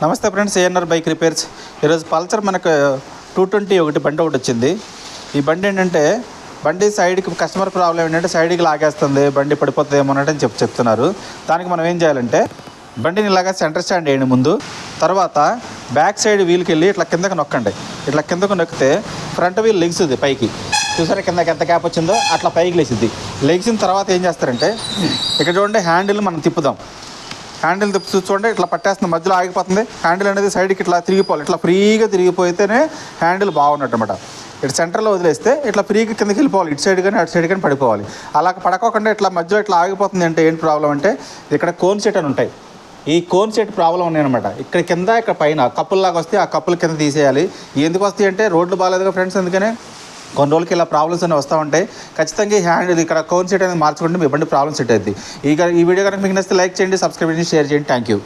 నమస్తే friends ANR bike repairs. ఈరోజు Pulsar మనకు టూ ట్వంటీ ఒకటి బండి ఒకటి వచ్చింది. ఈ బండి ఏంటంటే బండి సైడ్కి కస్టమర్ ప్రాబ్లం ఏంటంటే సైడ్కి లాగేస్తుంది బండి పడిపోతుంది ఏమో అని చెప్పి చెప్తున్నారు. దానికి మనం ఏం చేయాలంటే బండిని ఇలాగా సెంటర్ స్టాండ్ వేయండి ముందు. తర్వాత బ్యాక్ సైడ్ వీల్కి వెళ్ళి ఇట్లా కిందకి నొక్కండి. ఇట్లా కిందకు నొక్కితే ఫ్రంట్ వీల్ లెగ్సుద్ది పైకి. చూసారా కిందకి ఎంత గ్యాప్ వచ్చిందో? అట్లా పైకి లేచిద్ది. లెగ్సిన తర్వాత ఏం చేస్తారంటే ఇక్కడ చూడండి హ్యాండిల్ మనం తిప్పుదాం. హ్యాండిల్ తిప్పి చూడండి ఇట్లా పట్టేస్తుంది మధ్యలో ఆగిపోతుంది. హ్యాండిల్ అనేది సైడ్కి ఇట్లా తిరిగిపోవాలి. ఇట్లా ఫ్రీగా తిరిగిపోతేనే హ్యాండిల్ బాగున్నట్టు అనమాట ఇటు సెంటర్లో వదిలేస్తే ఇట్లా ఫ్రీగా కిందకి వెళ్ళిపోవాలి. ఇటు సైడ్ కానీ అటు సైడ్ కానీ పడిపోవాలి. అలా పడకోకుండా ఇట్లా మధ్యలో ఇట్లా ఆగిపోతుంది అంటే ఏంటి ప్రాబ్లం అంటే ఇక్కడ కోన్ సెట్ అని ఉంటాయి. ఈ కోన్ సెట్ ప్రాబ్లం ఉన్నాయన్నమాట ఇక్కడ కింద ఇక్కడ పైన కప్పుల్లాగా వస్తే ఆ కప్పుల కింద తీసేయాలి. ఎందుకు వస్తాయి అంటే రోడ్లు బాగాలేదుగా ఫ్రెండ్స్ అందుకనే కొన్ని రోజులకి ఇలా ప్రాబ్లమ్స్ అనేవి వస్తూ ఉంటాయి. ఖచ్చితంగా ఈ హ్యాండ్ ఇక్కడ కోన్ సెట్ అనేది మార్చుకుంటే మీ ఇబ్బంది ప్రాబ్లమ్ సెట్ అవుతుంది ఈ ఈ వీడియో కనుక మీకు నచ్చితే లైక్ చేయండి సబ్స్క్రైబ్ చేయండి షేర్ చేయండి. Thank you